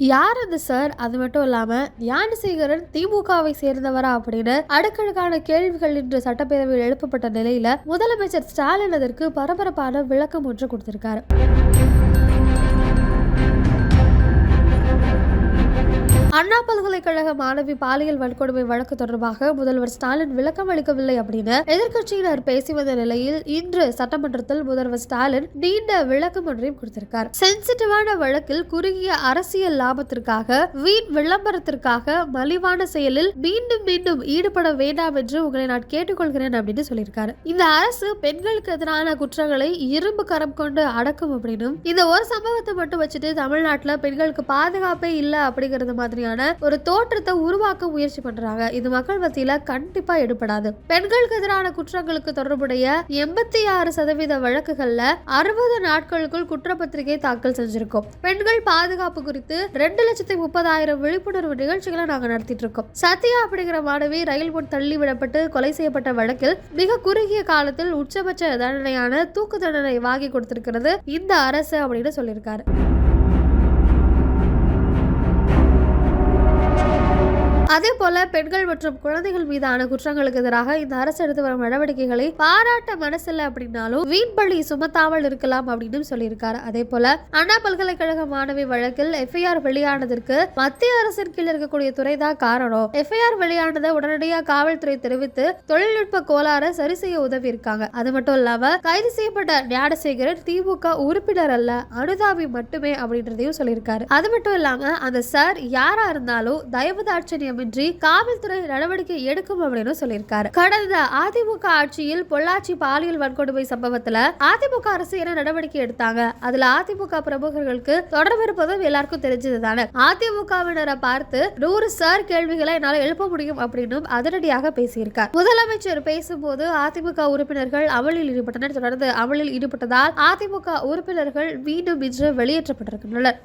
யார் அது சார்? அது மட்டும் இல்லாம ஞானசேகரன் திமுகவை சேர்ந்தவரா அப்படின்னு அடுக்கடுக்கான கேள்விகள் இன்று சட்டப்பேரவையில் எழுப்பப்பட்ட நிலையில முதலமைச்சர் ஸ்டாலின் அதற்கு பரபரப்பான விளக்கம் ஒன்று கொடுத்திருக்காரு. அண்ணா பல்கலைக்கழக மாணவி பாலியல் வன்கொடுமை வழக்கு தொடர்பாக முதல்வர் ஸ்டாலின் விளக்கம் அளிக்கவில்லை அப்படின்னு எதிர்க்கட்சியினர் பேசி வந்த நிலையில் இன்று சட்டமன்றத்தில் முதல்வர் ஸ்டாலின் நீண்ட விளக்கம் ஒன்றையும் கொடுத்திருக்கார். சென்சிட்டிவான வழக்கில் குறுகிய அரசியல் லாபத்திற்காக வீண் விளம்பரத்திற்காக மலிவான செயலில் மீண்டும் மீண்டும் ஈடுபட வேண்டாம் என்று உங்களை நான் கேட்டுக்கொள்கிறேன் அப்படின்னு சொல்லியிருக்காரு. இந்த அரசு பெண்களுக்கு எதிரான குற்றங்களை இரும்பு கரம் கொண்டு அடக்கும் அப்படின்னு இந்த ஒரு சம்பவத்தை மட்டும் வச்சுட்டு தமிழ்நாட்டில் பெண்களுக்கு பாதுகாப்பே இல்லை அப்படிங்கறது மாதிரியான ஒரு தோற்றத்தை உருவாக்க முயற்சி பண்றாங்க. இது மக்கள் மத்தியில கண்டிப்பா எடுபடாது. பெண்களுக்கு எதிரான குற்றங்களுக்கு தொடர்புடைய எண்பத்தி ஆறு சதவீத வழக்குகள்ல அறுபது நாட்களுக்குள் குற்றப்பத்திரிகை தாக்கல் செஞ்சிருக்கோம். பெண்கள் பாதுகாப்பு குறித்து ரெண்டு லட்சத்தி முப்பதாயிரம் விழிப்புணர்வு நிகழ்ச்சிகளை நாங்க நடத்திட்டு இருக்கோம். சத்யா அப்படிங்கிற மாணவி ரயில் முன் தள்ளி விடப்பட்டு கொலை செய்யப்பட்ட வழக்கில் மிக குறுகிய காலத்தில் உச்சபட்ச தண்டனையான தூக்கு தண்டனை வாங்கி கொடுத்திருக்கிறது இந்த அரசு அப்படின்னு சொல்லியிருக்காரு. அதே போல பெண்கள் மற்றும் குழந்தைகள் மீதான குற்றங்களுக்கு எதிராக இந்த அரசு எடுத்து வரும் நடவடிக்கைகளை பாராட்ட மனசில்ல அப்படின்னாலும் வீண்பள்ளி சுமத்தாமல் இருக்கலாம் அப்படின்னு சொல்லியிருக்காரு. அதே போல அண்ணா பல்கலைக்கழக மாணவி வழக்கில் எஃப்ஐஆர் வெளியானதற்கு மத்திய அரசின் கீழ் இருக்கக்கூடிய துறை தான் காரணம். எஃப்ஐஆர் வெளியானதை உடனடியாக காவல்துறை தெரிவித்து தொழில்நுட்ப கோளாறை சரி செய்ய உதவி இருக்காங்க அது மட்டும் இல்லாம கைது செய்யப்பட்ட ஞானசேகரன் திமுக உறுப்பினர் அல்ல அனுதாபி மட்டுமே அப்படின்றதையும் சொல்லியிருக்காரு. அது மட்டும் இல்லாம அந்த சார் யாரா இருந்தாலும் தயவு தாட்சணியமின்றி காவல்துறை நடவடிக்கை எடுக்கும் அப்படின்னு சொல்லியிருக்காரு. கடந்த அதிமுக ஆட்சியில் பொள்ளாச்சி பாலியல் வன்கொடுமை சம்பவத்துல அதிமுக அரசு என்ன நடவடிக்கை எடுத்தாங்க? அதுல அதிமுக பிரமுகர்களுக்கு தொடர்பு இருப்பதும் எல்லாருக்கும் தெரிஞ்சது தானே அதிமுகவினரை பார்த்து நூறு சார் கேள்விகளை என்னால் எழுப்ப முடியும் அப்படின்னும் அதிரடியாக பேசியிருக்கார். முதலமைச்சர் பேசும்போது அதிமுக உறுப்பினர்கள் அமளில் ஈடுபட்டனர். தொடர்ந்து அமளில் ஈடுபட்டதால் அதிமுக உறுப்பினர்கள் மீண்டும் இன்று வெளியேற்றப்பட்டிருக்கின்றனர்.